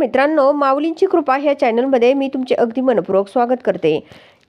मित्रांनो माऊलींची कृपा ह्या चॅनलमध्ये मी तुमचे अगदी मनपूर्वक स्वागत करते.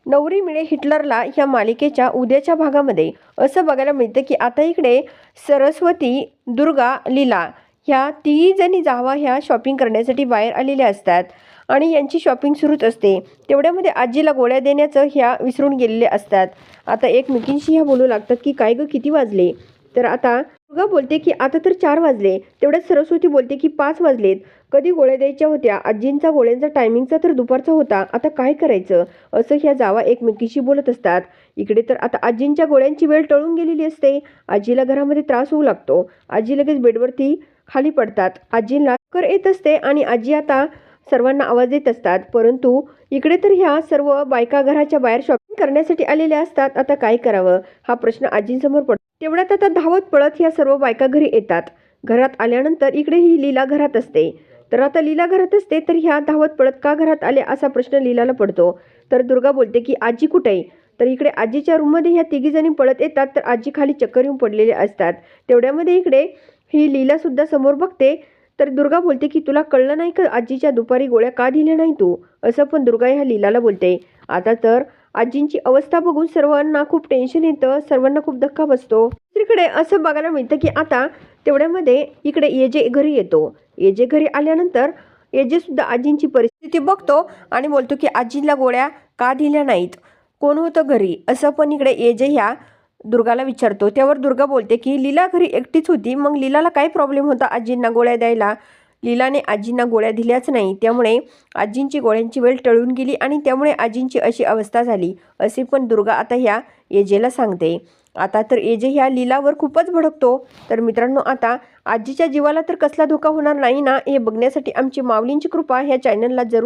नवरी मिळे हिटलरला ह्या मालिकेच्या उद्याच्या भागामध्ये असं बघायला मिळतं की आता इकडे सरस्वती दुर्गा लीला ह्या तिघी जणी जावा ह्या शॉपिंग करण्यासाठी बाहेर आलेल्या असतात आणि यांची शॉपिंग सुरूच असते. तेवढ्यामध्ये आजीला गोळ्या देण्याचं ह्या विसरून गेलेले असतात. आता एकमेकींशी ह्या बोलू लागतात की काय गं किती वाजले? तर आता दुर्गा बोलते की आता तर चार वाजले. तेवढ्यात सरस्वती बोलते की पाच वाजलेत. कधी गोळ्या द्यायच्या होत्या? आजींचा गोळ्यांचा टायमिंगचा तर दुपारचा होता. आता काय करायचं? असं ह्या जावा एकमेकीशी बोलत असतात. इकडे तर आता आजींच्या गोळ्यांची वेळ टळून गेलेली असते. आजीला घरामध्ये त्रास होऊ लागतो. आजी लगेच बेडवरती खाली पडतात. आजींना कर येत असते आणि आजी आता सर्वांना आवाज देत असतात. परंतु इकडे तर ह्या सर्व बायका घराच्या बाहेर शॉपिंग करण्यासाठी आलेल्या असतात. आता काय करावं? हा प्रश्न आजींसमोर पडतो. तेवढ्यात आता धावत पळत ह्या सर्व बायका घरी येतात. घरात आल्यानंतर इकडे ही लीला घरात असते. तर आता लीला घरात असते तर ह्या धावत पळत का घरात आले असा प्रश्न लीलाला पडतो. तर दुर्गा बोलते की आजी कुठे आहे? तर इकडे आजीच्या रूममध्ये ह्या तिघीजणी पळत येतात तर आजी खाली चक्कर येऊन पडलेले असतात. तेवढ्यामध्ये इकडे ही लीला सुद्धा समोर बघते. तर दुर्गा बोलते की तुला कळलं नाही का आजीच्या दुपारी गोळ्या का दिल्या नाही तू? असं पण दुर्गा ह्या लीलाला बोलते. आता तर आजींची अवस्था बघून सर्वांना खूप टेन्शन येतं सर्वांना खूप धक्का बसतो. दुसरीकडे असं बघायला मिळतं की आता तेवढ्यामध्ये इकडे येजे घरी येतो. येजे घरी आल्यानंतर येजे सुद्धा आजींची परिस्थिती बघतो आणि बोलतो की आजीला गोळ्या का दिल्या नाहीत? कोण होतं घरी? असं पण इकडे येजे ह्या दुर्गाला विचारतो. त्यावर दुर्गा बोलते की लीला घरी एकटीच होती. मग लीलाला काय प्रॉब्लेम होता आजींना गोळ्या द्यायला? लीलाने आजींना गोळ्या दिल्याच नाही. त्यामुळे आजींची गोळ्यांची वेळ टळून गेली आणि त्यामुळे आजींची अशी अवस्था झाली. असे पण दुर्गा आता ह्या एजेला सांगते. आता तर एजे ह्या लीलावर खूपच भडकतो. तर मित्रांनो आता आजीच्या जीवाला तर कसला धोका होणार नाही ना हे बघण्यासाठी आमची माऊलींची कृपा ह्या चॅनलला जरूर